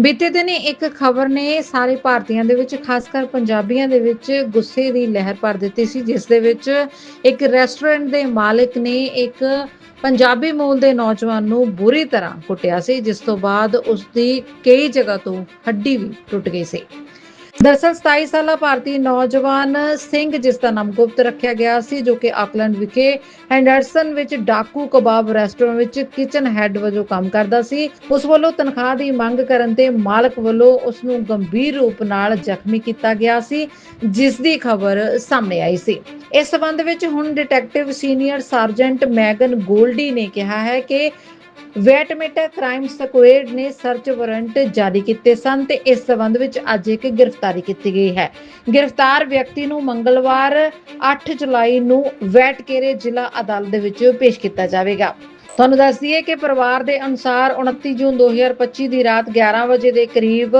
ਬੀਤੇ ਦਿਨ ਇੱਕ ਖਬਰ ਨੇ ਸਾਰੇ ਭਾਰਤੀਆਂ ਦੇ ਵਿੱਚ ਖਾਸ ਕਰ ਪੰਜਾਬੀਆਂ ਦੇ ਵਿੱਚ, ਗੁੱਸੇ ਦੀ ਲਹਿਰ ਭਰ ਦਿੱਤੀ ਸੀ, ਜਿਸ ਦੇ ਵਿੱਚ ਇੱਕ ਰੈਸਟੋਰੈਂਟ ਦੇ ਮਾਲਕ ਨੇ ਇੱਕ ਪੰਜਾਬੀ ਮੂਲ ਦੇ ਨੌਜਵਾਨ ਨੂੰ ਬੁਰੀ ਤਰ੍ਹਾਂ ਕੁੱਟਿਆ ਸੀ, ਜਿਸ ਤੋਂ ਬਾਅਦ ਉਸ ਦੀ ਕਈ ਜਗ੍ਹਾ ਤੋਂ ਹੱਡੀ ਵੀ ਟੁੱਟ ਗਈ ਸੀ। ਦਰਅਸਲ 27 ਸਾਲਾ ਭਾਰਤੀ ਨੌਜਵਾਨ ਸਿੰਘ, ਜਿਸ ਦਾ ਨਾਮ ਗੁਪਤ ਰੱਖਿਆ ਗਿਆ ਸੀ, ਜੋ ਕਿ ਆਕਲੈਂਡ ਵਿਖੇ ਹੈਂਡਰਸਨ ਵਿੱਚ ਡਾਕੂ ਕਬਾਬ ਰੈਸਟੋਰੈਂਟ ਵਿੱਚ ਕਿਚਨ ਹੈੱਡ ਵਜੋਂ ਕੰਮ ਕਰਦਾ ਸੀ। ਉਸ ਵੱਲੋਂ ਤਨਖਾਹ ਦੀ ਮੰਗ ਕਰਨ ਤੇ ਮਾਲਕ ਵੱਲੋਂ ਉਸ ਨੂੰ ਗੰਭੀਰ ਰੂਪ ਨਾਲ ਜ਼ਖਮੀ ਕੀਤਾ ਗਿਆ ਸੀ, ਜਿਸ ਦੀ ਖਬਰ ਸਾਹਮਣੇ ਆਈ ਸੀ। ਇਸ ਸਬੰਧ ਵਿੱਚ ਹੁਣ detective senior sergeant Megan Goldie ਨੇ ਕਿਹਾ ਹੈ ਕਿ ਵੈਟਮੇਟਾ ਕ੍ਰਾਈਮ ਸਕੁਐਡ ਨੇ ਸਰਚ ਵਾਰੰਟ ਜਾਰੀ ਕੀਤੇ ਸਨ ਤੇ ਇਸ ਸਬੰਧ ਵਿੱਚ ਅੱਜ ਇੱਕ ਗ੍ਰਿਫਤਾਰੀ ਕੀਤੀ ਗਈ ਹੈ। ਗ੍ਰਿਫਤਾਰ ਵਿਅਕਤੀ ਨੂੰ ਮੰਗਲਵਾਰ 8 ਜੁਲਾਈ ਨੂੰ ਵੈਟਕੇਰੇ ਜ਼ਿਲ੍ਹਾ ਅਦਾਲਤ ਦੇ ਵਿੱਚ ਪੇਸ਼ ਕੀਤਾ ਜਾਵੇਗਾ। ਤੁਹਾਨੂੰ ਦੱਸ ਦਈਏ ਕਿ ਪਰਿਵਾਰ ਦੇ ਅਨੁਸਾਰ 29 ਜੂਨ 2025 ਦੀ ਰਾਤ 11 ਵਜੇ ਦੇ ਕਰੀਬ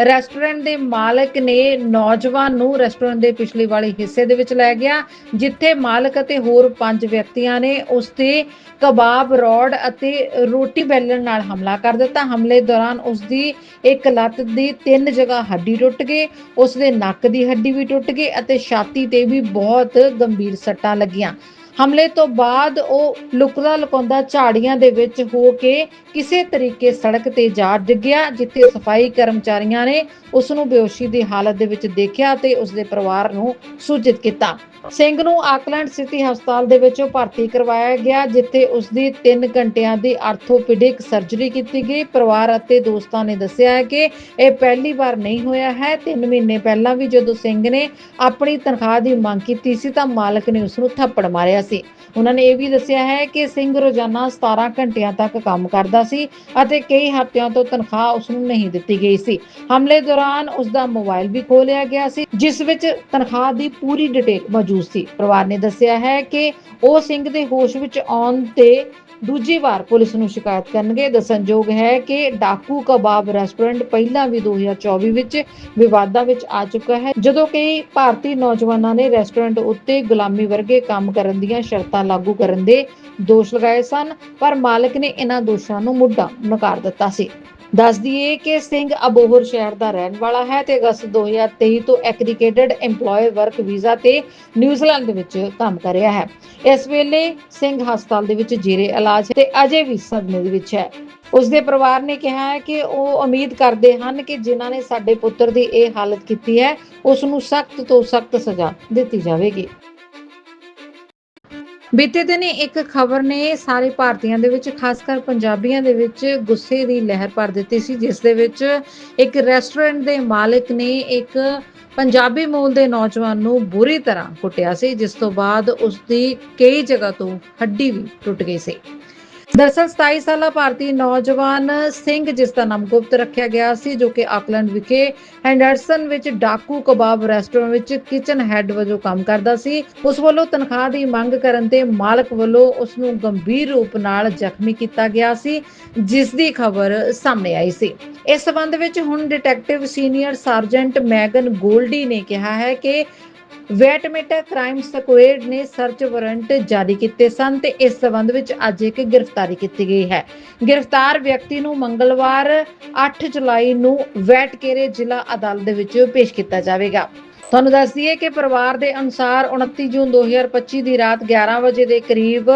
ਰੈਸਟੋਰੈਂਟ ਦੇ ਮਾਲਕ ਨੇ ਨੌਜਵਾਨ ਨੂੰ ਰੈਸਟੋਰੈਂਟ ਦੇ ਪਿਛਲੇ ਵਾਲੇ ਹਿੱਸੇ ਦੇ ਵਿੱਚ ਲੈ ਗਿਆ, ਜਿੱਥੇ ਮਾਲਕ ਅਤੇ ਹੋਰ ਪੰਜ ਵਿਅਕਤੀਆਂ ਨੇ ਉਸ ਤੇ ਕਬਾਬ, ਰੋਡ ਅਤੇ ਰੋਟੀ ਬੈਲਣ ਨਾਲ ਹਮਲਾ ਕਰ ਦਿੱਤਾ। ਹਮਲੇ ਦੌਰਾਨ ਉਸ ਦੀ ਇੱਕ ਲੱਤ ਦੀ ਤਿੰਨ ਜਗ੍ਹਾ ਹੱਡੀ ਟੁੱਟ ਗਈ, ਉਸ ਦੇ ਨੱਕ ਦੀ ਹੱਡੀ ਵੀ ਟੁੱਟ ਗਈ ਅਤੇ ਛਾਤੀ ਤੇ ਵੀ ਬਹੁਤ ਗੰਭੀਰ ਸੱਟਾਂ ਲੱਗੀਆਂ। ਹਮਲੇ ਤੋਂ ਬਾਅਦ ਉਹ ਲੁਕਦਾ ਲੁਕਾਉਂਦਾ ਝਾੜੀਆਂ ਦੇ ਵਿੱਚ ਹੋ ਕੇ ਕਿਸੇ ਤਰੀਕੇ ਸੜਕ ਤੇ ਜਾ ਡਿੱਗਿਆ, ਜਿੱਥੇ ਸਫ਼ਾਈ ਕਰਮਚਾਰੀਆਂ ਨੇ ਉਸ ਨੂੰ ਬੇਹੋਸ਼ੀ ਦੀ ਹਾਲਤ ਦੇ ਵਿੱਚ ਦੇਖਿਆ ਤੇ ਉਸ ਦੇ ਪਰਿਵਾਰ ਨੂੰ ਸੂਚਿਤ ਕੀਤਾ। ਸਿੰਘ ਨੂੰ ਆਕਲੈਂਡ ਸਿਟੀ ਹਸਪਤਾਲ ਦੇ ਵਿੱਚ ਭਰਤੀ ਕਰਵਾਇਆ ਗਿਆ, ਜਿੱਥੇ ਉਸ ਦੀ 3 ਘੰਟਿਆਂ ਦੀ ਆਰਥੋਪੈਡਿਕ ਸਰਜਰੀ ਕੀਤੀ ਗਈ। ਪਰਿਵਾਰ ਅਤੇ ਦੋਸਤਾਂ ਨੇ ਦੱਸਿਆ ਹੈ ਕਿ ਇਹ ਪਹਿਲੀ ਵਾਰ ਨਹੀਂ ਹੋਇਆ ਹੈ। 3 ਮਹੀਨੇ ਪਹਿਲਾਂ ਵੀ ਜਦੋਂ ਸਿੰਘ ਨੇ ਆਪਣੀ ਤਨਖਾਹ ਦੀ ਮੰਗ ਕੀਤੀ ਸੀ ਤਾਂ ਮਾਲਕ ਨੇ ਉਸ ਨੂੰ ਥੱਪੜ ਮਾਰਿਆ ਸੀ। ਉਹਨਾਂ ਨੇ ਇਹ ਵੀ ਦੱਸਿਆ ਹੈ ਕਿ ਸਿੰਘ ਰੋਜ਼ਾਨਾ 17 ਘੰਟਿਆਂ ਤੱਕ ਕੰਮ ਕਰਦਾ ਸੀ ਅਤੇ ਕਈ ਹਫ਼ਤਿਆਂ ਤੋਂ ਤਨਖਾਹ ਉਸ ਨੂੰ ਨਹੀਂ ਦਿੱਤੀ ਗਈ ਸੀ। ਹਮਲੇ ਦੌਰਾਨ ਉਸ ਦਾ ਮੋਬਾਈਲ ਵੀ ਖੋਲਿਆ ਗਿਆ ਸੀ, ਜਿਸ ਵਿੱਚ ਤਨਖਾਹ ਦੀ ਪੂਰੀ ਡਿਟੇਲ ਮੌਜੂਦ ਸੀ। ਪਰਿਵਾਰ ਨੇ ਦੱਸਿਆ ਹੈ ਕਿ ਉਹ ਸਿੰਘ ਦੇ ਹੋਸ਼ ਵਿੱਚ ਆਉਣ ਤੇ ਦੂਜੀ ਵਾਰ ਪੁਲਿਸ ਨੂੰ ਸ਼ਿਕਾਇਤ ਕਰਨਗੇ। ਦੱਸਣਯੋਗ ਹੈ ਕਿ ਡਾਕੂ ਕਬਾਬ ਰੈਸਟੋਰੈਂਟ ਪਹਿਲਾਂ ਵੀ 2024 ਵਿੱਚ ਵਿਵਾਦਾਂ ਵਿੱਚ ਆ ਚੁੱਕਾ ਹੈ, ਜਦੋਂ ਕਈ ਭਾਰਤੀ ਨੌਜਵਾਨਾਂ ਨੇ ਰੈਸਟੋਰੈਂਟ ਉੱਤੇ ਗੁਲਾਮੀ ਵਰਗੇ ਕੰਮ ਕਰਨ ਦੀਆਂ ਸ਼ਰਤਾਂ ਲਾਗੂ ਕਰਨ ਦੇ ਦੋਸ਼ ਲਗਾਏ ਸਨ, ਪਰ ਮਾਲਕ ਨੇ ਇਹਨਾਂ ਦੋਸ਼ਾਂ ਨੂੰ ਮੁੱਢਾ ਨਕਾਰ ਦਿੱਤਾ ਸੀ। ਦੱਸ ਦਈਏ ਕਿ ਸਿੰਘ ਅਬੋਹਰ ਸ਼ਹਿਰ ਦਾ ਰਹਿਣ ਵਾਲਾ ਹੈ ਤੇ ਅਗਸਤ 2023 ਤੋਂ ਐਗਰੀਗੇਟਡ EMPLOYE ਵਰਕ ਵੀਜ਼ਾ ਤੇ ਨਿਊਜ਼ੀਲੈਂਡ ਦੇ ਵਿੱਚ ਕੰਮ ਕਰ ਰਿਹਾ ਹੈ। ਇਸ ਵੇਲੇ ਸਿੰਘ ਹਸਪਤਾਲ ਦੇ ਵਿੱਚ ਜੇਰੇ ਇਲਾਜ ਤੇ ਅਜੇ ਵੀ ਸਦਮੇ ਦੇ ਵਿੱਚ ਹੈ। ਉਸ ਦੇ ਪਰਿਵਾਰ ਨੇ ਕਿਹਾ ਹੈ ਕਿ ਉਹ ਉਮੀਦ ਕਰਦੇ ਹਨ ਕਿ ਜਿਨ੍ਹਾਂ ਨੇ ਸਾਡੇ ਪੁੱਤਰ ਦੀ ਇਹ ਹਾਲਤ ਕੀਤੀ ਹੈ ਉਸ ਨੂੰ ਸਖਤ ਤੋਂ ਸਖਤ ਸਜ਼ਾ ਦਿੱਤੀ ਜਾਵੇਗੀ। ਬੀਤੇ ਦਿਨ ਇੱਕ ਖਬਰ ਨੇ ਸਾਰੇ ਭਾਰਤੀਆਂ ਦੇ ਵਿੱਚ ਖਾਸ ਕਰ ਪੰਜਾਬੀਆਂ ਦੇ ਵਿੱਚ, ਗੁੱਸੇ ਦੀ ਲਹਿਰ ਭਰ ਦਿੱਤੀ ਸੀ, ਜਿਸ ਦੇ ਵਿੱਚ ਇੱਕ ਰੈਸਟੋਰੈਂਟ ਦੇ ਮਾਲਕ ਨੇ ਇੱਕ ਪੰਜਾਬੀ ਮੂਲ ਦੇ ਨੌਜਵਾਨ ਨੂੰ ਬੁਰੀ ਤਰ੍ਹਾਂ ਕੁੱਟਿਆ ਸੀ, ਜਿਸ ਤੋਂ ਬਾਅਦ ਉਸ ਦੀ ਕਈ ਜਗ੍ਹਾ ਤੋਂ ਹੱਡੀ ਵੀ ਟੁੱਟ ਗਈ ਸੀ। ਦਰਅਸਲ 27 ਸਾਲਾ ਭਾਰਤੀ ਨੌਜਵਾਨ ਸਿੰਘ, ਜਿਸ ਦਾ ਨਾਮ ਗੁਪਤ ਰੱਖਿਆ ਗਿਆ ਸੀ, ਜੋ ਕਿ ਆਕਲੈਂਡ ਵਿਖੇ ਹੈਂਡਰਸਨ ਵਿੱਚ ਡਾਕੂ ਕਬਾਬ ਰੈਸਟੋਰੈਂਟ ਵਿੱਚ ਕਿਚਨ ਹੈੱਡ ਵਜੋਂ ਕੰਮ ਕਰਦਾ ਸੀ। ਉਸ ਵੱਲੋਂ ਤਨਖਾਹ ਦੀ ਮੰਗ ਕਰਨ ਤੇ ਮਾਲਕ ਵੱਲੋਂ ਉਸ ਨੂੰ ਗੰਭੀਰ ਰੂਪ ਨਾਲ ਜ਼ਖਮੀ ਕੀਤਾ ਗਿਆ ਸੀ, ਜਿਸ ਦੀ ਖਬਰ ਸਾਹਮਣੇ ਆਈ ਸੀ। ਇਸ ਸਬੰਧ ਵਿੱਚ ਹੁਣ detective senior sergeant Megan Goldie ਨੇ ਕਿਹਾ ਹੈ ਕਿ ਵੈਟਮੇਟਾ ਕ੍ਰਾਈਮ ਸਕੁਐਡ ਨੇ ਸਰਚ ਵਾਰੰਟ ਜਾਰੀ ਕੀਤੇ ਸਨ ਤੇ ਇਸ ਸਬੰਧ ਵਿੱਚ ਅੱਜ ਇੱਕ ਗ੍ਰਿਫਤਾਰੀ ਕੀਤੀ ਗਈ ਹੈ। ਗ੍ਰਿਫਤਾਰ ਵਿਅਕਤੀ ਨੂੰ ਮੰਗਲਵਾਰ 8 ਜੁਲਾਈ ਨੂੰ ਵੈਟਕੇਰੇ ਜ਼ਿਲ੍ਹਾ ਅਦਾਲਤ ਦੇ ਵਿੱਚ ਪੇਸ਼ ਕੀਤਾ ਜਾਵੇਗਾ। ਤੁਹਾਨੂੰ ਦੱਸ ਦਈਏ ਕਿ ਪਰਿਵਾਰ ਦੇ ਅਨੁਸਾਰ 29 ਜੂਨ 2025 ਦੀ ਰਾਤ 11 ਵਜੇ ਦੇ ਕਰੀਬ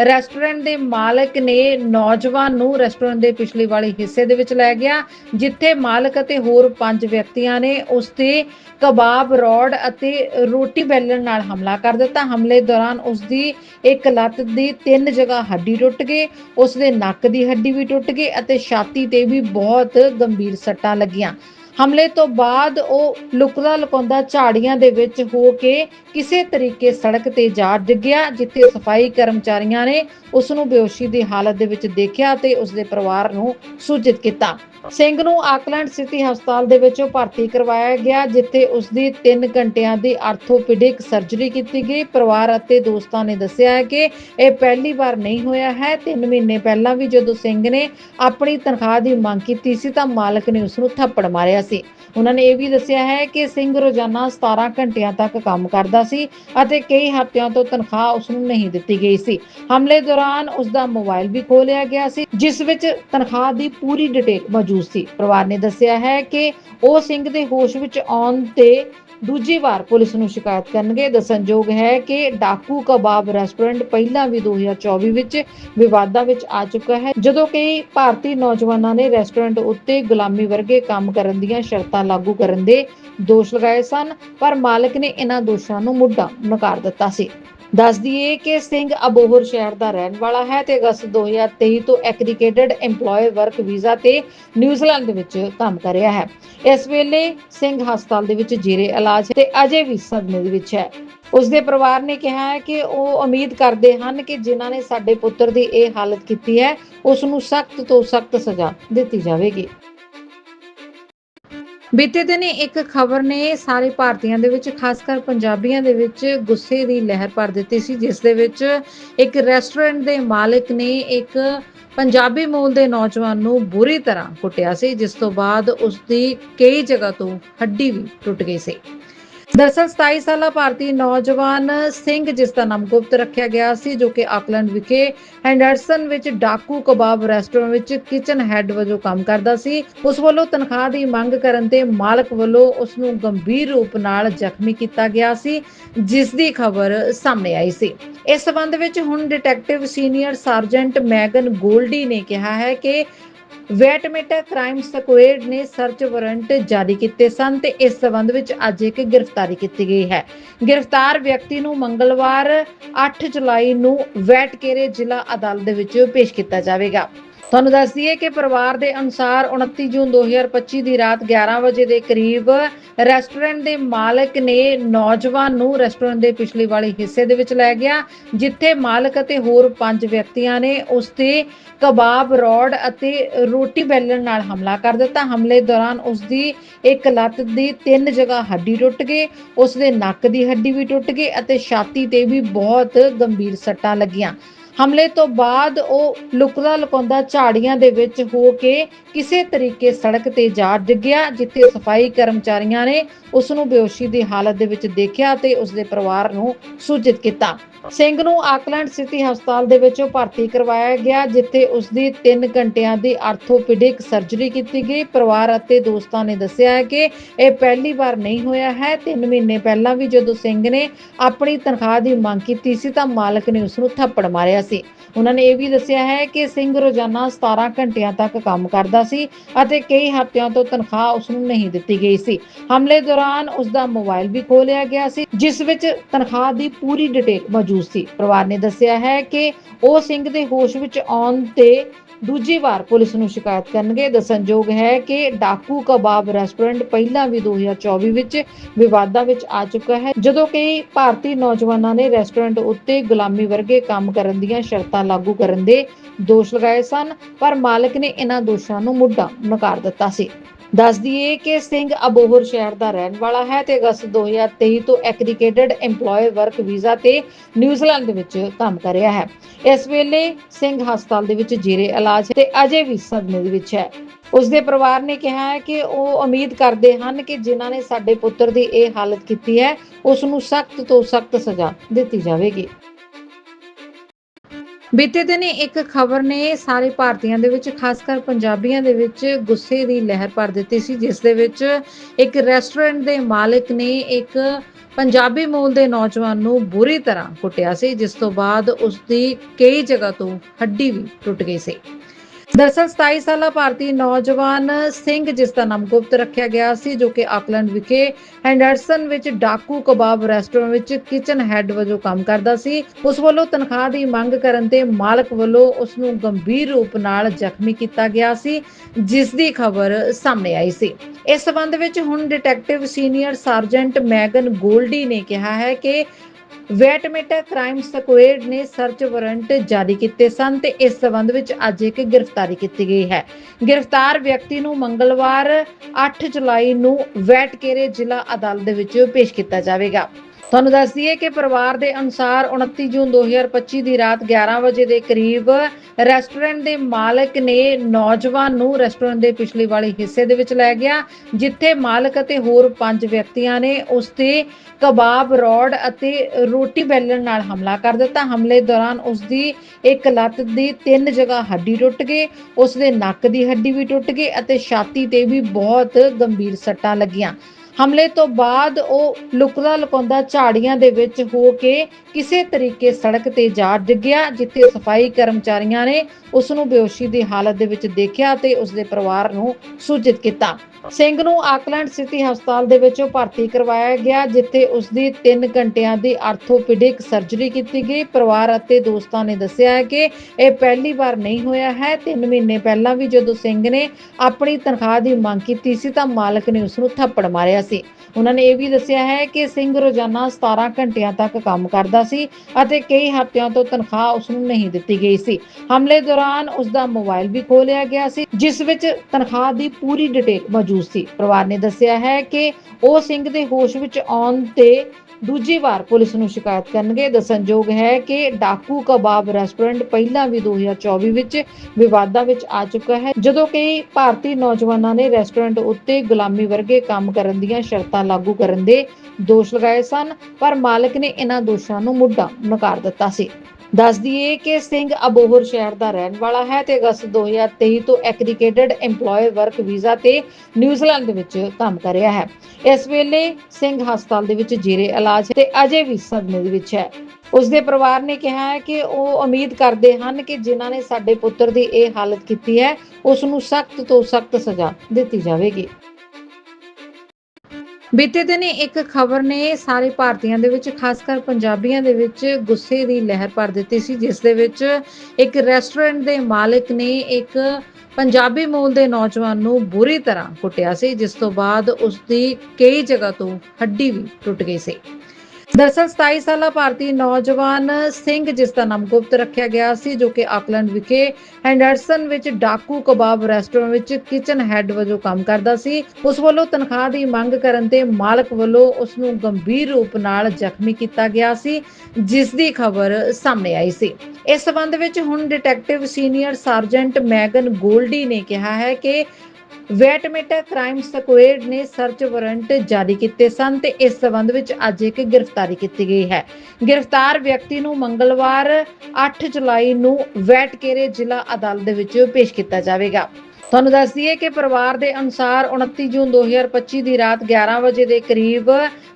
ਰੈਸਟੋਰੈਂਟ ਦੇ ਮਾਲਕ ਨੇ ਨੌਜਵਾਨ ਨੂੰ ਰੈਸਟੋਰੈਂਟ ਦੇ ਪਿਛਲੇ ਵਾਲੇ ਹਿੱਸੇ ਦੇ ਵਿੱਚ ਲੈ ਗਿਆ, ਜਿੱਥੇ ਮਾਲਕ ਅਤੇ ਹੋਰ ਪੰਜ ਵਿਅਕਤੀਆਂ ਨੇ ਉਸ ਤੇ ਕਬਾਬ, ਰੋਡ ਅਤੇ ਰੋਟੀ ਬੈਲਣ ਨਾਲ ਹਮਲਾ ਕਰ ਦਿੱਤਾ। ਹਮਲੇ ਦੌਰਾਨ ਉਸ ਦੀ ਇੱਕ ਲੱਤ ਦੀ ਤਿੰਨ ਜਗ੍ਹਾ ਹੱਡੀ ਟੁੱਟ ਗਈ, ਉਸ ਦੇ ਨੱਕ ਦੀ ਹੱਡੀ ਵੀ ਟੁੱਟ ਗਈ ਅਤੇ ਛਾਤੀ ਤੇ ਵੀ ਬਹੁਤ ਗੰਭੀਰ ਸੱਟਾਂ ਲੱਗੀਆਂ। ਹਮਲੇ ਤੋਂ ਬਾਅਦ ਉਹ ਲੁਕਦਾ ਲੁਕਾਉਂਦਾ ਝਾੜੀਆਂ ਦੇ ਵਿੱਚ ਹੋ ਕੇ ਕਿਸੇ ਤਰੀਕੇ ਸੜਕ ਤੇ ਜਾ ਡਿੱਗਿਆ, ਜਿੱਥੇ ਸਫ਼ਾਈ ਕਰਮਚਾਰੀਆਂ ਨੇ ਉਸ ਨੂੰ ਬੇਹੋਸ਼ੀ ਦੀ ਹਾਲਤ ਦੇ ਵਿੱਚ ਦੇਖਿਆ ਤੇ ਉਸ ਦੇ ਪਰਿਵਾਰ ਨੂੰ ਸੂਚਿਤ ਕੀਤਾ। ਸਿੰਘ ਨੂੰ ਆਕਲੈਂਡ ਸਿਟੀ ਹਸਪਤਾਲ ਦੇ ਵਿੱਚ ਭਰਤੀ ਕਰਵਾਇਆ ਗਿਆ, ਜਿੱਥੇ ਉਸ ਦੀ 3 ਘੰਟਿਆਂ ਦੀ ਆਰਥੋਪੈਡਿਕ ਸਰਜਰੀ ਕੀਤੀ ਗਈ। ਪਰਿਵਾਰ ਅਤੇ ਦੋਸਤਾਂ ਨੇ ਦੱਸਿਆ ਹੈ ਕਿ ਇਹ ਪਹਿਲੀ ਵਾਰ ਨਹੀਂ ਹੋਇਆ ਹੈ। 3 ਮਹੀਨੇ ਪਹਿਲਾਂ ਵੀ ਜਦੋਂ ਸਿੰਘ ਨੇ ਆਪਣੀ ਤਨਖਾਹ ਦੀ ਮੰਗ ਕੀਤੀ ਸੀ ਤਾਂ ਮਾਲਕ ਨੇ ਉਸ ਨੂੰ ਥੱਪੜ ਮਾਰਿਆ ਸੀ। ਉਹਨਾਂ ਨੇ ਇਹ ਵੀ ਦੱਸਿਆ ਹੈ ਕਿ ਸਿੰਘ ਰੋਜ਼ਾਨਾ 17 ਘੰਟਿਆਂ ਤੱਕ ਕੰਮ ਕਰਦਾ ਸੀ ਅਤੇ ਕਈ ਹਫ਼ਤਿਆਂ ਤੋਂ ਤਨਖਾਹ ਉਸ ਨੂੰ ਨਹੀਂ ਦਿੱਤੀ ਗਈ ਸੀ। ਹਮਲੇ ਦੌਰਾਨ ਉਸ ਦਾ ਮੋਬਾਈਲ ਵੀ ਖੋਲਿਆ ਗਿਆ ਸੀ, ਜਿਸ ਵਿੱਚ ਤਨਖਾਹ ਦੀ ਪੂਰੀ ਡਿਟੇਲ ਮੌਜੂਦ ਸੀ। ਪਰਿਵਾਰ ਨੇ ਦੱਸਿਆ ਹੈ ਕਿ ਉਹ ਸਿੰਘ ਦੇ ਹੋਸ਼ ਵਿੱਚ ਆਉਣ ਤੇ ਦੂਜੀ ਵਾਰ ਪੁਲਿਸ ਨੂੰ ਸ਼ਿਕਾਇਤ ਕਰਨਗੇ। ਦੱਸਣਯੋਗ ਹੈ ਕਿ ਡਾਕੂ ਕਬਾਬ ਰੈਸਟੋਰੈਂਟ ਪਹਿਲਾਂ ਵੀ 2024 ਵਿੱਚ ਵਿਵਾਦਾਂ ਵਿੱਚ ਆ ਚੁੱਕਾ ਹੈ, ਜਦੋਂ ਕਈ ਭਾਰਤੀ ਨੌਜਵਾਨਾਂ ਨੇ ਰੈਸਟੋਰੈਂਟ ਉੱਤੇ ਗੁਲਾਮੀ ਵਰਗੇ ਕੰਮ ਕਰਨ ਦੀਆਂ ਸ਼ਰਤਾਂ ਲਾਗੂ ਕਰਨ ਦੇ ਦੋਸ਼ ਲਗਾਏ ਸਨ, ਪਰ ਮਾਲਕ ਨੇ ਇਹਨਾਂ ਦੋਸ਼ਾਂ ਨੂੰ ਮੁੱਢਾ ਨਕਾਰ ਦਿੱਤਾ ਸੀ। ਦੱਸ ਦਈਏ ਕਿ ਸਿੰਘ ਅਬੋਹਰ ਸ਼ਹਿਰ ਦਾ ਰਹਿਣ ਵਾਲਾ ਹੈ ਤੇ ਅਗਸਤ 2023 ਤੋਂ ਐਗਰੀਗੇਟਡ EMPLOYE ਵਰਕ ਵੀਜ਼ਾ ਤੇ ਨਿਊਜ਼ੀਲੈਂਡ ਦੇ ਵਿੱਚ ਕੰਮ ਕਰ ਰਿਹਾ ਹੈ। ਇਸ ਵੇਲੇ ਸਿੰਘ ਹਸਪਤਾਲ ਦੇ ਵਿੱਚ ਜੇਰੇ ਇਲਾਜ ਤੇ ਅਜੇ ਵੀ ਸਦਮੇ ਦੇ ਵਿੱਚ ਹੈ। ਉਸ ਦੇ ਪਰਿਵਾਰ ਨੇ ਕਿਹਾ ਹੈ ਕਿ ਉਹ ਉਮੀਦ ਕਰਦੇ ਹਨ ਕਿ ਜਿਨ੍ਹਾਂ ਨੇ ਸਾਡੇ ਪੁੱਤਰ ਦੀ ਇਹ ਹਾਲਤ ਕੀਤੀ ਹੈ ਉਸ ਨੂੰ ਸਖਤ ਤੋਂ ਸਖਤ ਸਜ਼ਾ ਦਿੱਤੀ ਜਾਵੇਗੀ। ਬੀਤੇ ਦਿਨ ਇੱਕ ਖਬਰ ਨੇ ਸਾਰੇ ਭਾਰਤੀਆਂ ਦੇ ਵਿੱਚ ਖਾਸ ਕਰ ਪੰਜਾਬੀਆਂ ਦੇ ਵਿੱਚ, ਗੁੱਸੇ ਦੀ ਲਹਿਰ ਭਰ ਦਿੱਤੀ ਸੀ, ਜਿਸ ਦੇ ਵਿੱਚ ਇੱਕ ਰੈਸਟੋਰੈਂਟ ਦੇ ਮਾਲਕ ਨੇ ਇੱਕ ਪੰਜਾਬੀ ਮੂਲ ਦੇ ਨੌਜਵਾਨ ਨੂੰ ਬੁਰੀ ਤਰ੍ਹਾਂ ਕੁੱਟਿਆ ਸੀ, ਜਿਸ ਤੋਂ ਬਾਅਦ ਉਸ ਦੀ ਕਈ ਜਗ੍ਹਾ ਤੋਂ ਹੱਡੀ ਵੀ ਟੁੱਟ ਗਈ ਸੀ। ਦਰਅਸਲ 27 ਸਾਲਾ ਭਾਰਤੀ ਨੌਜਵਾਨ ਸਿੰਘ, ਜਿਸ ਦਾ ਨਾਮ ਗੁਪਤ ਰੱਖਿਆ ਗਿਆ ਸੀ, ਜੋ ਕਿ ਆਕਲੈਂਡ ਵਿਖੇ ਹੈਂਡਰਸਨ ਵਿੱਚ ਡਾਕੂ ਕਬਾਬ ਰੈਸਟੋਰੈਂਟ ਵਿੱਚ ਕਿਚਨ ਹੈੱਡ ਵਜੋਂ ਕੰਮ ਕਰਦਾ ਸੀ। ਉਸ ਵੱਲੋਂ ਤਨਖਾਹ ਦੀ ਮੰਗ ਕਰਨ ਤੇ ਮਾਲਕ ਵੱਲੋਂ ਉਸ ਨੂੰ ਗੰਭੀਰ ਰੂਪ ਨਾਲ ਜ਼ਖਮੀ ਕੀਤਾ ਗਿਆ ਸੀ, ਜਿਸ ਦੀ ਖਬਰ ਸਾਹਮਣੇ ਆਈ ਸੀ। ਇਸ ਸਬੰਧ ਵਿੱਚ ਹੁਣ detective senior sergeant Megan Goldie ਨੇ ਕਿਹਾ ਹੈ ਕਿ ਵੈਟਮੇਟਾ ਕ੍ਰਾਈਮ ਸਕੁਐਡ ਨੇ ਸਰਚ ਵਾਰੰਟ ਜਾਰੀ ਕੀਤੇ ਸਨ ਤੇ ਇਸ ਸਬੰਧ ਵਿੱਚ ਅੱਜ ਇੱਕ ਗ੍ਰਿਫਤਾਰੀ ਕੀਤੀ ਗਈ ਹੈ। ਗ੍ਰਿਫਤਾਰ ਵਿਅਕਤੀ ਨੂੰ ਮੰਗਲਵਾਰ 8 ਜੁਲਾਈ ਨੂੰ ਵੈਟਕੇਰੇ ਜ਼ਿਲ੍ਹਾ ਅਦਾਲਤ ਦੇ ਵਿੱਚ ਪੇਸ਼ ਕੀਤਾ ਜਾਵੇਗਾ। ਤੁਹਾਨੂੰ ਦੱਸ ਦਈਏ ਕਿ ਪਰਿਵਾਰ ਦੇ ਅਨੁਸਾਰ 29 ਜੂਨ 2025 ਦੀ ਰਾਤ 11 ਵਜੇ ਦੇ ਕਰੀਬ ਰੈਸਟੋਰੈਂਟ ਦੇ ਮਾਲਕ ਨੇ ਨੌਜਵਾਨ ਨੂੰ ਰੈਸਟੋਰੈਂਟ ਦੇ ਪਿਛਲੇ ਵਾਲੇ ਹਿੱਸੇ ਦੇ ਵਿੱਚ ਲੈ ਗਿਆ, ਜਿੱਥੇ ਮਾਲਕ ਅਤੇ ਹੋਰ ਪੰਜ ਵਿਅਕਤੀਆਂ ਨੇ ਉਸ ਤੇ ਕਬਾਬ, ਰੋਡ ਅਤੇ ਰੋਟੀ ਬੈਲਣ ਨਾਲ ਹਮਲਾ ਕਰ ਦਿੱਤਾ। ਹਮਲੇ ਦੌਰਾਨ ਉਸ ਦੀ ਇੱਕ ਲੱਤ ਦੀ ਤਿੰਨ ਜਗ੍ਹਾ ਹੱਡੀ ਟੁੱਟ ਗਈ, ਉਸ ਦੇ ਨੱਕ ਦੀ ਹੱਡੀ ਵੀ ਟੁੱਟ ਗਈ ਅਤੇ ਛਾਤੀ ਤੇ ਵੀ ਬਹੁਤ ਗੰਭੀਰ ਸੱਟਾਂ ਲੱਗੀਆਂ। ਹਮਲੇ ਤੋਂ ਬਾਅਦ ਉਹ ਲੁਕਦਾ ਲੁਕਾਉਂਦਾ ਝਾੜੀਆਂ ਦੇ ਵਿੱਚ ਹੋ ਕੇ ਕਿਸੇ ਤਰੀਕੇ ਸੜਕ ਤੇ ਜਾ ਡਿੱਗਿਆ, ਜਿੱਥੇ ਸਫ਼ਾਈ ਕਰਮਚਾਰੀਆਂ ਨੇ ਉਸ ਨੂੰ ਬੇਹੋਸ਼ੀ ਦੀ ਹਾਲਤ ਦੇ ਵਿੱਚ ਦੇਖਿਆ ਤੇ ਉਸ ਦੇ ਪਰਿਵਾਰ ਨੂੰ ਸੂਚਿਤ ਕੀਤਾ। ਸਿੰਘ ਨੂੰ ਆਕਲੈਂਡ ਸਿਟੀ ਹਸਪਤਾਲ ਦੇ ਵਿੱਚ ਭਰਤੀ ਕਰਵਾਇਆ ਗਿਆ, ਜਿੱਥੇ ਉਸ ਦੀ 3 ਘੰਟਿਆਂ ਦੀ ਆਰਥੋਪੈਡਿਕ ਸਰਜਰੀ ਕੀਤੀ ਗਈ। ਪਰਿਵਾਰ ਅਤੇ ਦੋਸਤਾਂ ਨੇ ਦੱਸਿਆ ਹੈ ਕਿ ਇਹ ਪਹਿਲੀ ਵਾਰ ਨਹੀਂ ਹੋਇਆ ਹੈ। 3 ਮਹੀਨੇ ਪਹਿਲਾਂ ਵੀ ਜਦੋਂ ਸਿੰਘ ਨੇ ਆਪਣੀ ਤਨਖਾਹ ਦੀ ਮੰਗ ਕੀਤੀ ਸੀ ਤਾਂ ਮਾਲਕ ਨੇ ਉਸ ਨੂੰ ਥੱਪੜ ਮਾਰਿਆ ਸੀ। ਉਹਨਾਂ ਨੇ ਇਹ ਵੀ ਦੱਸਿਆ ਹੈ ਕਿ ਸਿੰਘ ਰੋਜ਼ਾਨਾ 17 ਘੰਟਿਆਂ ਤੱਕ ਕੰਮ ਕਰਦਾ ਸੀ ਅਤੇ ਕਈ ਹਫ਼ਤਿਆਂ ਤੋਂ ਤਨਖਾਹ ਉਸ ਨੂੰ ਨਹੀਂ ਦਿੱਤੀ ਗਈ ਸੀ। ਹਮਲੇ ਦੌਰਾਨ ਉਸ ਦਾ ਮੋਬਾਈਲ ਵੀ ਖੋਲਿਆ ਗਿਆ ਸੀ, ਜਿਸ ਵਿੱਚ ਤਨਖਾਹ ਦੀ ਪੂਰੀ ਡਿਟੇਲ ਮੌਜੂਦ ਸੀ। ਪਰਿਵਾਰ ਨੇ ਦੱਸਿਆ ਹੈ ਕਿ ਉਹ ਸਿੰਘ ਦੇ ਹੋਸ਼ ਵਿੱਚ ਆਉਣ ਤੇ ਦੂਜੀ ਵਾਰ ਪੁਲਿਸ ਨੂੰ ਸ਼ਿਕਾਇਤ ਕਰਨਗੇ। ਦੱਸਣਯੋਗ ਹੈ ਕਿ ਡਾਕੂ ਕਬਾਬ ਰੈਸਟੋਰੈਂਟ ਪਹਿਲਾਂ ਵੀ 2024 ਵਿੱਚ ਵਿਵਾਦਾਂ ਵਿੱਚ ਆ ਚੁੱਕਾ ਹੈ, ਜਦੋਂ ਕਈ ਭਾਰਤੀ ਨੌਜਵਾਨਾਂ ਨੇ ਰੈਸਟੋਰੈਂਟ ਉੱਤੇ ਗੁਲਾਮੀ ਵਰਗੇ ਕੰਮ ਕਰਨ ਦੀਆਂ ਸ਼ਰਤਾਂ ਲਾਗੂ ਕਰਨ ਦੇ ਦੋਸ਼ ਲਗਾਏ ਸਨ, ਪਰ ਮਾਲਕ ਨੇ ਇਹਨਾਂ ਦੋਸ਼ਾਂ ਨੂੰ ਮੁੱਢਾ ਨਕਾਰ ਦਿੱਤਾ ਸੀ। ਦੱਸ ਦਈਏ ਕਿ ਸਿੰਘ ਅਬੋਹਰ ਸ਼ਹਿਰ ਦਾ ਰਹਿਣ ਵਾਲਾ ਹੈ ਤੇ ਅਗਸਤ 2023 ਤੋਂ ਐਗਰੀਗੇਟਡ EMPLOYE ਵਰਕ ਵੀਜ਼ਾ ਤੇ ਨਿਊਜ਼ੀਲੈਂਡ ਦੇ ਵਿੱਚ ਕੰਮ ਕਰ ਰਿਹਾ ਹੈ। ਇਸ ਵੇਲੇ ਸਿੰਘ ਹਸਪਤਾਲ ਦੇ ਵਿੱਚ ਜੇਰੇ ਇਲਾਜ ਤੇ ਅਜੇ ਵੀ ਸਦਮੇ ਦੇ ਵਿੱਚ ਹੈ। ਉਸ ਦੇ ਪਰਿਵਾਰ ਨੇ ਕਿਹਾ ਹੈ ਕਿ ਉਹ ਉਮੀਦ ਕਰਦੇ ਹਨ ਕਿ ਜਿਨ੍ਹਾਂ ਨੇ ਸਾਡੇ ਪੁੱਤਰ ਦੀ ਇਹ ਹਾਲਤ ਕੀਤੀ ਹੈ ਉਸ ਨੂੰ ਸਖਤ ਤੋਂ ਸਖਤ ਸਜ਼ਾ ਦਿੱਤੀ ਜਾਵੇਗੀ। ਬੀਤੇ ਦਿਨ ਇੱਕ ਖਬਰ ਨੇ ਸਾਰੇ ਭਾਰਤੀਆਂ ਦੇ ਵਿੱਚ ਖਾਸ ਕਰ ਪੰਜਾਬੀਆਂ ਦੇ ਵਿੱਚ, ਗੁੱਸੇ ਦੀ ਲਹਿਰ ਭਰ ਦਿੱਤੀ ਸੀ, ਜਿਸ ਦੇ ਵਿੱਚ ਇੱਕ ਰੈਸਟੋਰੈਂਟ ਦੇ ਮਾਲਕ ਨੇ ਇੱਕ ਪੰਜਾਬੀ ਮੂਲ ਦੇ ਨੌਜਵਾਨ ਨੂੰ ਬੁਰੀ ਤਰ੍ਹਾਂ ਕੁੱਟਿਆ ਸੀ, ਜਿਸ ਤੋਂ ਬਾਅਦ ਉਸ ਦੀ ਕਈ ਜਗ੍ਹਾ ਤੋਂ ਹੱਡੀ ਵੀ ਟੁੱਟ ਗਈ ਸੀ। ਦਰਅਸਲ 27 ਸਾਲਾ ਭਾਰਤੀ ਨੌਜਵਾਨ ਸਿੰਘ, ਜਿਸ ਦਾ ਨਾਮ ਗੁਪਤ ਰੱਖਿਆ ਗਿਆ ਸੀ, ਜੋ ਕਿ ਆਕਲੈਂਡ ਵਿਖੇ ਹੈਂਡਰਸਨ ਵਿੱਚ ਡਾਕੂ ਕਬਾਬ ਰੈਸਟੋਰੈਂਟ ਵਿੱਚ ਕਿਚਨ ਹੈੱਡ ਵਜੋਂ ਕੰਮ ਕਰਦਾ ਸੀ। ਉਸ ਵੱਲੋਂ ਤਨਖਾਹ ਦੀ ਮੰਗ ਕਰਨ ਤੇ ਮਾਲਕ ਵੱਲੋਂ ਉਸ ਨੂੰ ਗੰਭੀਰ ਰੂਪ ਨਾਲ ਜ਼ਖਮੀ ਕੀਤਾ ਗਿਆ ਸੀ, ਜਿਸ ਦੀ ਖਬਰ ਸਾਹਮਣੇ ਆਈ ਸੀ। ਇਸ ਸਬੰਧ ਵਿੱਚ ਹੁਣ detective senior sergeant Megan Goldie ਨੇ ਕਿਹਾ ਹੈ ਕਿ ਵੈਟਮੇਟਾ ਕ੍ਰਾਈਮ ਸਕੁਐਡ ਨੇ ਸਰਚ ਵਾਰੰਟ ਜਾਰੀ ਕੀਤੇ ਸਨ ਤੇ ਇਸ ਸਬੰਧ ਵਿੱਚ ਅੱਜ ਇੱਕ ਗ੍ਰਿਫਤਾਰੀ ਕੀਤੀ ਗਈ ਹੈ। ਗ੍ਰਿਫਤਾਰ ਵਿਅਕਤੀ ਨੂੰ ਮੰਗਲਵਾਰ 8 ਜੁਲਾਈ ਨੂੰ ਵੈਟਕੇਰੇ ਜ਼ਿਲ੍ਹਾ ਅਦਾਲਤ ਦੇ ਵਿੱਚ ਪੇਸ਼ ਕੀਤਾ ਜਾਵੇਗਾ। ਤੁਹਾਨੂੰ ਦੱਸ ਦਈਏ ਕਿ ਪਰਿਵਾਰ ਦੇ ਅਨੁਸਾਰ 29 ਜੂਨ 2025 ਦੀ ਰਾਤ 11 ਵਜੇ ਦੇ ਕਰੀਬ ਰੈਸਟੋਰੈਂਟ ਦੇ ਮਾਲਕ ਨੇ ਨੌਜਵਾਨ ਨੂੰ ਰੈਸਟੋਰੈਂਟ ਦੇ ਪਿਛਲੇ ਵਾਲੇ ਹਿੱਸੇ ਦੇ ਵਿੱਚ ਲੈ ਗਿਆ, ਜਿੱਥੇ ਮਾਲਕ ਅਤੇ ਹੋਰ ਪੰਜ ਵਿਅਕਤੀਆਂ ਨੇ ਉਸ ਤੇ ਕਬਾਬ, ਰੋਡ ਅਤੇ ਰੋਟੀ ਬੈਲਣ ਨਾਲ ਹਮਲਾ ਕਰ ਦਿੱਤਾ। ਹਮਲੇ ਦੌਰਾਨ ਉਸ ਦੀ ਇੱਕ ਲੱਤ ਦੀ ਤਿੰਨ ਜਗ੍ਹਾ ਹੱਡੀ ਟੁੱਟ ਗਈ, ਉਸ ਦੇ ਨੱਕ ਦੀ ਹੱਡੀ ਵੀ ਟੁੱਟ ਗਈ ਅਤੇ ਛਾਤੀ ਤੇ ਵੀ ਬਹੁਤ ਗੰਭੀਰ ਸੱਟਾਂ ਲੱਗੀਆਂ। ਹਮਲੇ ਤੋਂ ਬਾਅਦ ਉਹ ਲੁਕਦਾ ਲੁਕਾਉਂਦਾ ਝਾੜੀਆਂ ਦੇ ਵਿੱਚ ਹੋ ਕੇ ਕਿਸੇ ਤਰੀਕੇ ਸੜਕ ਤੇ ਜਾ ਡਿੱਗਿਆ, ਜਿੱਥੇ ਸਫ਼ਾਈ ਕਰਮਚਾਰੀਆਂ ਨੇ ਉਸ ਨੂੰ ਬੇਹੋਸ਼ੀ ਦੀ ਹਾਲਤ ਦੇ ਵਿੱਚ ਦੇਖਿਆ ਤੇ ਉਸ ਦੇ ਪਰਿਵਾਰ ਨੂੰ ਸੂਚਿਤ ਕੀਤਾ। ਸਿੰਘ ਨੂੰ ਆਕਲੈਂਡ ਸਿਟੀ ਹਸਪਤਾਲ ਦੇ ਵਿੱਚ ਭਰਤੀ ਕਰਵਾਇਆ ਗਿਆ, ਜਿੱਥੇ ਉਸ ਦੀ 3 ਘੰਟਿਆਂ ਦੀ ਆਰਥੋਪੈਡਿਕ ਸਰਜਰੀ ਕੀਤੀ ਗਈ। ਪਰਿਵਾਰ ਅਤੇ ਦੋਸਤਾਂ ਨੇ ਦੱਸਿਆ ਹੈ ਕਿ ਇਹ ਪਹਿਲੀ ਵਾਰ ਨਹੀਂ ਹੋਇਆ ਹੈ। 3 ਮਹੀਨੇ ਪਹਿਲਾਂ ਵੀ ਜਦੋਂ ਸਿੰਘ ਨੇ ਆਪਣੀ ਤਨਖਾਹ ਦੀ ਮੰਗ ਕੀਤੀ ਸੀ ਤਾਂ ਮਾਲਕ ਨੇ ਉਸ ਨੂੰ ਥੱਪੜ ਮਾਰਿਆ ਸੀ। ਉਹਨਾਂ ਨੇ ਇਹ ਵੀ ਦੱਸਿਆ ਹੈ ਕਿ ਸਿੰਘ ਰੋਜ਼ਾਨਾ 17 ਘੰਟਿਆਂ ਤੱਕ ਕੰਮ ਕਰਦਾ ਸੀ ਅਤੇ ਕਈ ਹਫ਼ਤਿਆਂ ਤੋਂ ਤਨਖਾਹ ਉਸ ਨੂੰ ਨਹੀਂ ਦਿੱਤੀ ਗਈ ਸੀ। ਹਮਲੇ ਦੌਰਾਨ ਉਸ ਦਾ ਮੋਬਾਈਲ ਵੀ ਖੋਲਿਆ ਗਿਆ ਸੀ, ਜਿਸ ਵਿੱਚ ਤਨਖਾਹ ਦੀ ਪੂਰੀ ਡਿਟੇਲ ਮੌਜੂਦ ਸੀ। ਪਰਿਵਾਰ ਨੇ ਦੱਸਿਆ ਹੈ ਕਿ ਉਹ ਸਿੰਘ ਦੇ ਹੋਸ਼ ਵਿੱਚ ਆਉਣ ਤੇ ਦੂਜੀ ਵਾਰ ਪੁਲਿਸ ਨੂੰ ਸ਼ਿਕਾਇਤ ਕਰਨਗੇ। ਦੱਸਣਯੋਗ ਹੈ ਕਿ ਡਾਕੂ ਕਬਾਬ ਰੈਸਟੋਰੈਂਟ ਪਹਿਲਾਂ ਵੀ 2024 ਵਿੱਚ ਵਿਵਾਦਾਂ ਵਿੱਚ ਆ ਚੁੱਕਾ ਹੈ, ਜਦੋਂ ਕਈ ਭਾਰਤੀ ਨੌਜਵਾਨਾਂ ਨੇ ਰੈਸਟੋਰੈਂਟ ਉੱਤੇ ਗੁਲਾਮੀ ਵਰਗੇ ਕੰਮ ਕਰਨ ਦੀ ਦੀਆਂ ਸ਼ਰਤਾਂ ਲਾਗੂ ਕਰਨ ਦੇ ਦੋਸ਼ ਲਗਾਏ ਸਨ, ਪਰ ਮਾਲਕ ਨੇ ਇਹਨਾਂ ਦੋਸ਼ਾਂ ਨੂੰ ਮੁੱਢਾ ਨਕਾਰ ਦਿੱਤਾ ਸੀ। ਦੱਸ ਦਈਏ ਕਿ ਸਿੰਘ ਅਬੋਹਰ ਸ਼ਹਿਰ ਦਾ ਰਹਿਣ ਵਾਲਾ ਹੈ ਤੇ ਅਗਸਤ 2023 ਤੋਂ ਐਗਰੀਗੇਟਡ EMPLOYE ਵਰਕ ਵੀਜ਼ਾ ਤੇ ਨਿਊਜ਼ੀਲੈਂਡ ਦੇ ਵਿੱਚ ਕੰਮ ਕਰ ਰਿਹਾ ਹੈ। ਇਸ ਵੇਲੇ ਸਿੰਘ ਹਸਪਤਾਲ ਦੇ ਵਿੱਚ ਜੇਰੇ ਇਲਾਜ ਤੇ ਅਜੇ ਵੀ ਸਦਮੇ ਦੇ ਵਿੱਚ ਹੈ। ਉਸ ਦੇ ਪਰਿਵਾਰ ਨੇ ਕਿਹਾ ਹੈ ਕਿ ਉਹ ਉਮੀਦ ਕਰਦੇ ਹਨ ਕਿ ਜਿਨ੍ਹਾਂ ਨੇ ਸਾਡੇ ਪੁੱਤਰ ਦੀ ਇਹ ਹਾਲਤ ਕੀਤੀ ਹੈ ਉਸ ਨੂੰ ਸਖਤ ਤੋਂ ਸਖਤ ਸਜ਼ਾ ਦਿੱਤੀ ਜਾਵੇਗੀ। ਬੀਤੇ ਦਿਨ ਇੱਕ ਖਬਰ ਨੇ ਸਾਰੇ ਭਾਰਤੀਆਂ ਦੇ ਵਿੱਚ ਖਾਸ ਕਰ ਪੰਜਾਬੀਆਂ ਦੇ ਵਿੱਚ, ਗੁੱਸੇ ਦੀ ਲਹਿਰ ਭਰ ਦਿੱਤੀ ਸੀ, ਜਿਸ ਦੇ ਵਿੱਚ ਇੱਕ ਰੈਸਟੋਰੈਂਟ ਦੇ ਮਾਲਕ ਨੇ ਇੱਕ ਪੰਜਾਬੀ ਮੂਲ ਦੇ ਨੌਜਵਾਨ ਨੂੰ ਬੁਰੀ ਤਰ੍ਹਾਂ ਕੁੱਟਿਆ ਸੀ, ਜਿਸ ਤੋਂ ਬਾਅਦ ਉਸ ਦੀ ਕਈ ਜਗ੍ਹਾ ਤੋਂ ਹੱਡੀ ਵੀ ਟੁੱਟ ਗਈ ਸੀ। ਦਰਅਸਲ 27 ਸਾਲਾ ਭਾਰਤੀ ਨੌਜਵਾਨ ਸਿੰਘ, ਜਿਸ ਦਾ ਨਾਮ ਗੁਪਤ ਰੱਖਿਆ ਗਿਆ ਸੀ, ਜੋ ਕਿ ਆਕਲੈਂਡ ਵਿਖੇ ਹੈਂਡਰਸਨ ਵਿੱਚ ਡਾਕੂ ਕਬਾਬ ਰੈਸਟੋਰੈਂਟ ਵਿੱਚ ਕਿਚਨ ਹੈੱਡ ਵਜੋਂ ਕੰਮ ਕਰਦਾ ਸੀ। ਉਸ ਵੱਲੋਂ ਤਨਖਾਹ ਦੀ ਮੰਗ ਕਰਨ ਤੇ ਮਾਲਕ ਵੱਲੋਂ ਉਸ ਨੂੰ ਗੰਭੀਰ ਰੂਪ ਨਾਲ ਜ਼ਖਮੀ ਕੀਤਾ ਗਿਆ ਸੀ, ਜਿਸ ਦੀ ਖਬਰ ਸਾਹਮਣੇ ਆਈ ਸੀ। ਇਸ ਸਬੰਧ ਵਿੱਚ ਹੁਣ detective senior sergeant Megan Goldie ਨੇ ਕਿਹਾ ਹੈ ਕਿ ਵੈਟਮੇਟਾ ਕ੍ਰਾਈਮ ਸਕੁਐਡ ਨੇ ਸਰਚ ਵਾਰੰਟ ਜਾਰੀ ਕੀਤੇ ਸਨ ਤੇ ਇਸ ਸਬੰਧ ਵਿੱਚ ਅੱਜ ਇੱਕ ਗ੍ਰਿਫਤਾਰੀ ਕੀਤੀ ਗਈ ਹੈ। ਗ੍ਰਿਫਤਾਰ ਵਿਅਕਤੀ ਨੂੰ ਮੰਗਲਵਾਰ 8 ਜੁਲਾਈ ਨੂੰ ਵੈਟਕੇਰੇ ਜ਼ਿਲ੍ਹਾ ਅਦਾਲਤ ਦੇ ਵਿੱਚ ਪੇਸ਼ ਕੀਤਾ ਜਾਵੇਗਾ। ਤੁਹਾਨੂੰ ਦੱਸ ਦਈਏ ਕਿ ਪਰਿਵਾਰ ਦੇ ਅਨੁਸਾਰ 29 ਜੂਨ 2025 ਦੀ ਰਾਤ 11 ਵਜੇ ਦੇ ਕਰੀਬ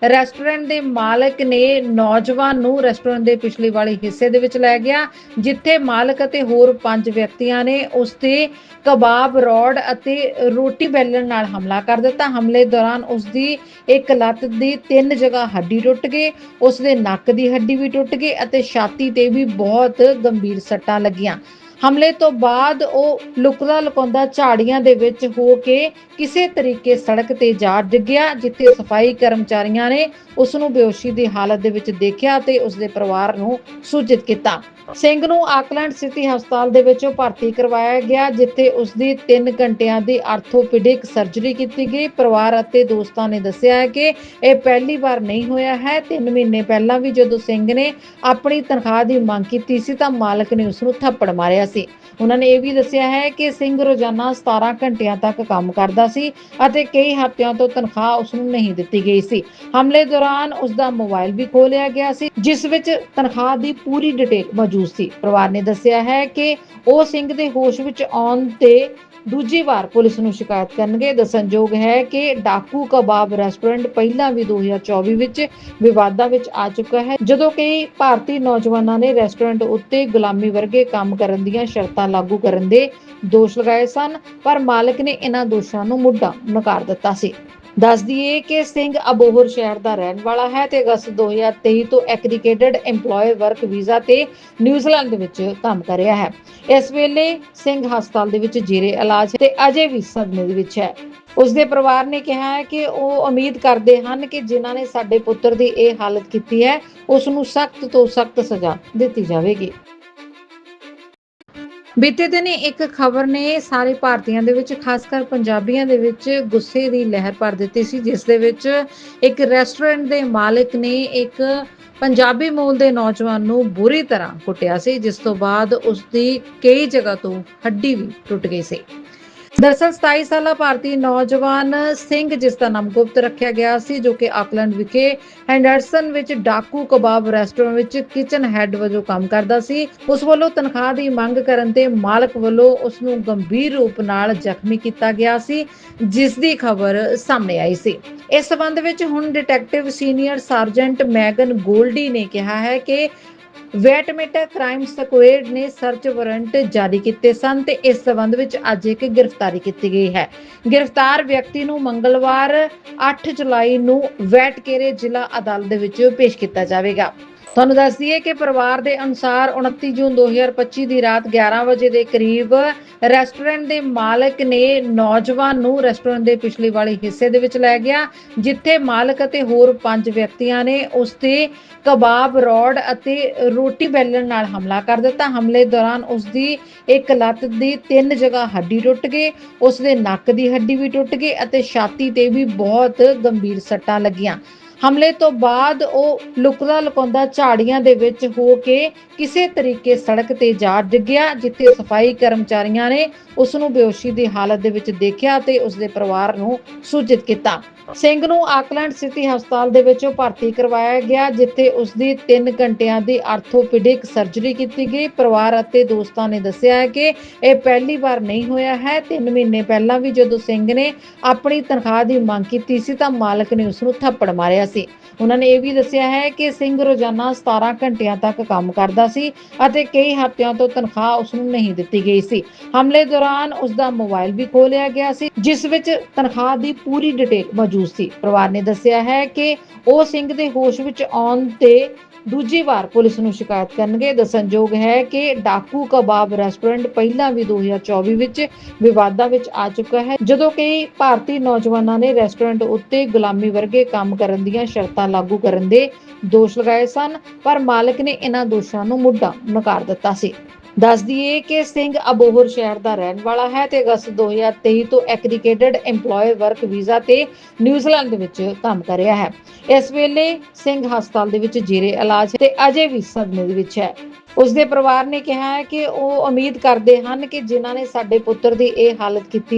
ਰੈਸਟੋਰੈਂਟ ਦੇ ਮਾਲਕ ਨੇ ਨੌਜਵਾਨ ਨੂੰ ਰੈਸਟੋਰੈਂਟ ਦੇ ਪਿਛਲੇ ਵਾਲੇ ਹਿੱਸੇ ਦੇ ਵਿੱਚ ਲੈ ਗਿਆ, ਜਿੱਥੇ ਮਾਲਕ ਅਤੇ ਹੋਰ ਪੰਜ ਵਿਅਕਤੀਆਂ ਨੇ ਉਸ ਤੇ ਕਬਾਬ, ਰੋਡ ਅਤੇ ਰੋਟੀ ਬੈਲਣ ਨਾਲ ਹਮਲਾ ਕਰ ਦਿੱਤਾ। ਹਮਲੇ ਦੌਰਾਨ ਉਸ ਦੀ ਇੱਕ ਲੱਤ ਦੀ ਤਿੰਨ ਜਗ੍ਹਾ ਹੱਡੀ ਟੁੱਟ ਗਈ, ਉਸ ਦੇ ਨੱਕ ਦੀ ਹੱਡੀ ਵੀ ਟੁੱਟ ਗਈ ਅਤੇ ਛਾਤੀ ਤੇ ਵੀ ਬਹੁਤ ਗੰਭੀਰ ਸੱਟਾਂ ਲੱਗੀਆਂ। ਹਮਲੇ ਤੋਂ ਬਾਅਦ ਉਹ ਲੁਕਦਾ ਲੁਕਾਉਂਦਾ ਝਾੜੀਆਂ ਦੇ ਵਿੱਚ ਹੋ ਕੇ ਕਿਸੇ ਤਰੀਕੇ ਸੜਕ ਤੇ ਜਾ ਡਿੱਗਿਆ, ਜਿੱਥੇ ਸਫ਼ਾਈ ਕਰਮਚਾਰੀਆਂ ਨੇ ਉਸ ਨੂੰ ਬੇਹੋਸ਼ੀ ਦੀ ਹਾਲਤ ਦੇ ਵਿੱਚ ਦੇਖਿਆ ਤੇ ਉਸ ਦੇ ਪਰਿਵਾਰ ਨੂੰ ਸੂਚਿਤ ਕੀਤਾ। ਸਿੰਘ ਨੂੰ ਆਕਲੈਂਡ ਸਿਟੀ ਹਸਪਤਾਲ ਦੇ ਵਿੱਚ ਭਰਤੀ ਕਰਵਾਇਆ ਗਿਆ, ਜਿੱਥੇ ਉਸ ਦੀ 3 ਘੰਟਿਆਂ ਦੀ ਆਰਥੋਪੈਡਿਕ ਸਰਜਰੀ ਕੀਤੀ ਗਈ। ਪਰਿਵਾਰ ਅਤੇ ਦੋਸਤਾਂ ਨੇ ਦੱਸਿਆ ਹੈ ਕਿ ਇਹ ਪਹਿਲੀ ਵਾਰ ਨਹੀਂ ਹੋਇਆ ਹੈ। 3 ਮਹੀਨੇ ਪਹਿਲਾਂ ਵੀ ਜਦੋਂ ਸਿੰਘ ਨੇ ਆਪਣੀ ਤਨਖਾਹ ਦੀ ਮੰਗ ਕੀਤੀ ਸੀ ਤਾਂ ਮਾਲਕ ਨੇ ਉਸ ਨੂੰ ਥੱਪੜ ਮਾਰਿਆ ਸੀ। ਉਹਨਾਂ ਨੇ ਇਹ ਵੀ ਦੱਸਿਆ ਹੈ ਕਿ ਸਿੰਘ ਰੋਜ਼ਾਨਾ 17 ਘੰਟਿਆਂ ਤੱਕ ਕੰਮ ਕਰਦਾ ਸੀ ਅਤੇ ਕਈ ਹਫ਼ਤਿਆਂ ਤੋਂ ਤਨਖਾਹ ਉਸ ਨੂੰ ਨਹੀਂ ਦਿੱਤੀ ਗਈ ਸੀ। ਹਮਲੇ ਦੌਰਾਨ ਉਸ ਦਾ ਮੋਬਾਈਲ ਵੀ ਖੋਲਿਆ ਗਿਆ ਸੀ, ਜਿਸ ਵਿੱਚ ਤਨਖਾਹ ਦੀ ਪੂਰੀ ਡਿਟੇਲ ਮੌਜੂਦ ਸੀ। ਪਰਿਵਾਰ ਨੇ ਦੱਸਿਆ ਹੈ ਕਿ ਉਹ ਸਿੰਘ ਦੇ ਹੋਸ਼ ਵਿੱਚ ਆਉਣ ਤੇ ਦੂਜੀ ਵਾਰ ਪੁਲਿਸ ਨੂੰ ਸ਼ਿਕਾਇਤ ਕਰਨਗੇ। ਦੱਸਣਯੋਗ ਹੈ ਕਿ ਡਾਕੂ ਕਬਾਬ ਰੈਸਟੋਰੈਂਟ ਪਹਿਲਾਂ ਵੀ 2024 ਵਿੱਚ ਵਿਵਾਦਾਂ ਵਿੱਚ ਆ ਚੁੱਕਾ ਹੈ, ਜਦੋਂ ਕਈ ਭਾਰਤੀ ਨੌਜਵਾਨਾਂ ਨੇ ਰੈਸਟੋਰੈਂਟ ਉੱਤੇ ਗੁਲਾਮੀ ਵਰਗੇ ਕੰਮ ਕਰਨ ਦੀਆਂ ਸ਼ਰਤਾਂ ਲਾਗੂ ਕਰਨ ਦੇ ਦੋਸ਼ ਲਗਾਏ ਸਨ, ਪਰ ਮਾਲਕ ਨੇ ਇਹਨਾਂ ਦੋਸ਼ਾਂ ਨੂੰ ਮੁੱਢਾ ਨਕਾਰ ਦਿੱਤਾ ਸੀ। ਦੱਸ ਦਈਏ ਕਿ ਸਿੰਘ ਅਬੋਹਰ ਸ਼ਹਿਰ ਦਾ ਰਹਿਣ ਵਾਲਾ ਹੈ ਤੇ ਅਗਸਤ 2023 ਤੋਂ ਐਗਰੀਗੇਟਡ EMPLOYE ਵਰਕ ਵੀਜ਼ਾ ਤੇ ਨਿਊਜ਼ੀਲੈਂਡ ਵਿੱਚ ਕੰਮ ਕਰ ਰਿਹਾ ਹੈ। ਇਸ ਵੇਲੇ ਸਿੰਘ ਹਸਪਤਾਲ ਦੇ ਵਿੱਚ ਜੇਰੇ ਇਲਾਜ ਤੇ ਅਜੇ ਵੀ ਸਦਮੇ ਦੇ ਵਿੱਚ ਹੈ। ਉਸ ਦੇ ਪਰਿਵਾਰ ਨੇ ਕਿਹਾ ਹੈ ਕਿ ਉਹ ਉਮੀਦ ਕਰਦੇ ਹਨ ਕਿ ਜਿਨ੍ਹਾਂ ਨੇ ਸਾਡੇ ਪੁੱਤਰ ਦੀ ਇਹ ਹਾਲਤ ਕੀਤੀ ਹੈ ਉਸ ਨੂੰ ਸਖਤ ਤੋਂ ਸਖਤ ਸਜ਼ਾ ਦਿੱਤੀ ਜਾਵੇਗੀ। ਬੀਤੇ ਦਿਨ ਇੱਕ ਖਬਰ ਨੇ ਸਾਰੇ ਭਾਰਤੀਆਂ ਦੇ ਵਿੱਚ ਖਾਸ ਕਰ ਪੰਜਾਬੀਆਂ ਦੇ ਵਿੱਚ, ਗੁੱਸੇ ਦੀ ਲਹਿਰ ਭਰ ਦਿੱਤੀ ਸੀ, ਜਿਸ ਦੇ ਵਿੱਚ ਇੱਕ ਰੈਸਟੋਰੈਂਟ ਦੇ ਮਾਲਕ ਨੇ ਇੱਕ ਪੰਜਾਬੀ ਮੂਲ ਦੇ ਨੌਜਵਾਨ ਨੂੰ ਬੁਰੀ ਤਰ੍ਹਾਂ ਕੁੱਟਿਆ ਸੀ, ਜਿਸ ਤੋਂ ਬਾਅਦ ਉਸ ਦੀ ਕਈ ਜਗ੍ਹਾ ਤੋਂ ਹੱਡੀ ਵੀ ਟੁੱਟ ਗਈ ਸੀ। ਦਰਅਸਲ 27 ਸਾਲਾ ਭਾਰਤੀ ਨੌਜਵਾਨ ਸਿੰਘ, ਜਿਸ ਦਾ ਨਾਮ ਗੁਪਤ ਰੱਖਿਆ ਗਿਆ ਸੀ, ਜੋ ਕਿ ਆਕਲੈਂਡ ਵਿਖੇ ਹੈਂਡਰਸਨ ਵਿੱਚ ਡਾਕੂ ਕਬਾਬ ਰੈਸਟੋਰੈਂਟ ਵਿੱਚ ਕਿਚਨ ਹੈੱਡ ਵਜੋਂ ਕੰਮ ਕਰਦਾ ਸੀ। ਉਸ ਵੱਲੋਂ ਤਨਖਾਹ ਦੀ ਮੰਗ ਕਰਨ ਤੇ ਮਾਲਕ ਵੱਲੋਂ ਉਸ ਨੂੰ ਗੰਭੀਰ ਰੂਪ ਨਾਲ ਜ਼ਖਮੀ ਕੀਤਾ ਗਿਆ ਸੀ, ਜਿਸ ਦੀ ਖਬਰ ਸਾਹਮਣੇ ਆਈ ਸੀ। ਇਸ ਸਬੰਧ ਵਿੱਚ ਹੁਣ detective senior sergeant Megan Goldie ਨੇ ਕਿਹਾ ਹੈ ਕਿ ਵੈਟਮੇਟਾ ਕ੍ਰਾਈਮ ਸਕੁਐਡ ਨੇ ਸਰਚ ਵਾਰੰਟ ਜਾਰੀ ਕੀਤੇ ਸਨ ਤੇ ਇਸ ਸਬੰਧ ਵਿੱਚ ਅੱਜ ਇੱਕ ਗ੍ਰਿਫਤਾਰੀ ਕੀਤੀ ਗਈ ਹੈ। ਗ੍ਰਿਫਤਾਰ ਵਿਅਕਤੀ ਨੂੰ ਮੰਗਲਵਾਰ 8 ਜੁਲਾਈ ਨੂੰ ਵੈਟਕੇਰੇ ਜ਼ਿਲ੍ਹਾ ਅਦਾਲਤ ਦੇ ਵਿੱਚ ਪੇਸ਼ ਕੀਤਾ ਜਾਵੇਗਾ। ਤੁਹਾਨੂੰ ਦੱਸ ਦਈਏ ਕਿ ਪਰਿਵਾਰ ਦੇ ਅਨੁਸਾਰ 29 ਜੂਨ 2025 ਦੀ ਰਾਤ 11 ਵਜੇ ਦੇ ਕਰੀਬ ਰੈਸਟੋਰੈਂਟ ਦੇ ਮਾਲਕ ਨੇ ਨੌਜਵਾਨ ਨੂੰ ਰੈਸਟੋਰੈਂਟ ਦੇ ਪਿਛਲੇ ਵਾਲੇ ਹਿੱਸੇ ਦੇ ਵਿੱਚ ਲੈ ਗਿਆ, ਜਿੱਥੇ ਮਾਲਕ ਅਤੇ ਹੋਰ ਪੰਜ ਵਿਅਕਤੀਆਂ ਨੇ ਉਸ ਤੇ ਕਬਾਬ, ਰੋਡ ਅਤੇ ਰੋਟੀ ਬੈਲਣ ਨਾਲ ਹਮਲਾ ਕਰ ਦਿੱਤਾ। ਹਮਲੇ ਦੌਰਾਨ ਉਸ ਦੀ ਇੱਕ ਲੱਤ ਦੀ ਤਿੰਨ ਜਗ੍ਹਾ ਹੱਡੀ ਟੁੱਟ ਗਈ, ਉਸ ਦੇ ਨੱਕ ਦੀ ਹੱਡੀ ਵੀ ਟੁੱਟ ਗਈ ਅਤੇ ਛਾਤੀ ਤੇ ਵੀ ਬਹੁਤ ਗੰਭੀਰ ਸੱਟਾਂ ਲੱਗੀਆਂ। ਹਮਲੇ ਤੋਂ ਬਾਅਦ ਉਹ ਲੁਕਦਾ ਲੁਕਾਉਂਦਾ ਝਾੜੀਆਂ ਦੇ ਵਿੱਚ ਹੋ ਕੇ ਕਿਸੇ ਤਰੀਕੇ ਸੜਕ ਤੇ ਜਾ ਡਿੱਗਿਆ, ਜਿੱਥੇ ਸਫ਼ਾਈ ਕਰਮਚਾਰੀਆਂ ਨੇ ਉਸ ਨੂੰ ਬੇਹੋਸ਼ੀ ਦੀ ਹਾਲਤ ਦੇ ਵਿੱਚ ਦੇਖਿਆ ਤੇ ਉਸ ਦੇ ਪਰਿਵਾਰ ਨੂੰ ਸੂਚਿਤ ਕੀਤਾ। ਸਿੰਘ ਨੂੰ ਆਕਲੈਂਡ ਸਿਟੀ ਹਸਪਤਾਲ ਦੇ ਵਿੱਚ ਭਰਤੀ ਕਰਵਾਇਆ ਗਿਆ, ਜਿੱਥੇ ਉਸ ਦੀ 3 ਘੰਟਿਆਂ ਦੀ ਆਰਥੋਪੈਡਿਕ ਸਰਜਰੀ ਕੀਤੀ ਗਈ। ਪਰਿਵਾਰ ਅਤੇ ਦੋਸਤਾਂ ਨੇ ਦੱਸਿਆ ਹੈ ਕਿ ਇਹ ਪਹਿਲੀ ਵਾਰ ਨਹੀਂ ਹੋਇਆ ਹੈ। 3 ਮਹੀਨੇ ਪਹਿਲਾਂ ਵੀ ਜਦੋਂ ਸਿੰਘ ਨੇ ਆਪਣੀ ਤਨਖਾਹ ਦੀ ਮੰਗ ਕੀਤੀ ਸੀ ਤਾਂ ਮਾਲਕ ਨੇ ਉਸ ਨੂੰ ਥੱਪੜ ਮਾਰਿਆ ਸੀ। ਉਹਨਾਂ ਨੇ ਇਹ ਵੀ ਦੱਸਿਆ ਹੈ ਕਿ ਸਿੰਘ ਰੋਜ਼ਾਨਾ 17 ਘੰਟਿਆਂ ਤੱਕ ਕੰਮ ਕਰਦਾ ਸੀ ਅਤੇ ਕਈ ਹਫ਼ਤਿਆਂ ਤੋਂ ਤਨਖਾਹ ਉਸ ਨੂੰ ਨਹੀਂ ਦਿੱਤੀ ਗਈ ਸੀ। ਹਮਲੇ ਦੌਰਾਨ ਉਸ ਦਾ ਮੋਬਾਈਲ ਵੀ ਖੋਲਿਆ ਗਿਆ ਸੀ, ਜਿਸ ਵਿੱਚ ਤਨਖਾਹ ਦੀ ਪੂਰੀ ਡਿਟੇਲ ਮੌਜੂਦ ਸੀ। ਪਰਿਵਾਰ ਨੇ ਦੱਸਿਆ ਹੈ ਕਿ ਉਹ ਸਿੰਘ ਦੇ ਹੋਸ਼ ਵਿੱਚ ਆਉਣ ਤੇ ਦੂਜੀ ਵਾਰ ਪੁਲਿਸ ਨੂੰ ਸ਼ਿਕਾਇਤ ਕਰਨਗੇ। ਦੱਸਣਯੋਗ ਹੈ ਕਿ ਡਾਕੂ ਕਬਾਬ ਰੈਸਟੋਰੈਂਟ ਪਹਿਲਾਂ ਵੀ 2024 ਵਿੱਚ ਵਿਵਾਦਾਂ ਵਿੱਚ ਆ ਚੁੱਕਾ ਹੈ, ਜਦੋਂ ਕਈ ਭਾਰਤੀ ਨੌਜਵਾਨਾਂ ਨੇ ਰੈਸਟੋਰੈਂਟ ਉੱਤੇ ਗੁਲਾਮੀ ਵਰਗੇ ਕੰਮ ਕਰਨ ਦੀਆਂ ਸ਼ਰਤਾਂ ਲਾਗੂ ਕਰਨ ਦੇ ਦੋਸ਼ ਲਗਾਏ ਸਨ, ਪਰ ਮਾਲਕ ਨੇ ਇਹਨਾਂ ਦੋਸ਼ਾਂ ਨੂੰ ਮੁੱਢਾ ਨਕਾਰ ਦਿੱਤਾ ਸੀ। ਦੱਸ ਦਈਏ ਕਿ ਸਿੰਘ ਅਬੋਹਰ ਸ਼ਹਿਰ ਦਾ ਰਹਿਣ ਵਾਲਾ ਹੈ ਤੇ ਅਗਸਤ 2023 ਤੋਂ ਐਗਰੀਗੇਟਡ EMPLOYE ਵਰਕ ਵੀਜ਼ਾ ਤੇ ਨਿਊਜ਼ੀਲੈਂਡ ਵਿੱਚ ਕੰਮ ਕਰ ਰਿਹਾ ਹੈ। ਇਸ ਵੇਲੇ ਸਿੰਘ ਹਸਪਤਾਲ ਦੇ ਵਿੱਚ ਜੇਰੇ ਇਲਾਜ ਤੇ ਅਜੇ ਵੀ ਸਦਮੇ ਦੇ ਵਿੱਚ ਹੈ। ਉਸ ਦੇ ਪਰਿਵਾਰ ਨੇ ਕਿਹਾ ਹੈ ਕਿ ਉਹ ਉਮੀਦ ਕਰਦੇ ਹਨ ਕਿ ਜਿਨ੍ਹਾਂ ਨੇ ਸਾਡੇ ਪੁੱਤਰ ਦੀ ਇਹ ਹਾਲਤ ਕੀਤੀ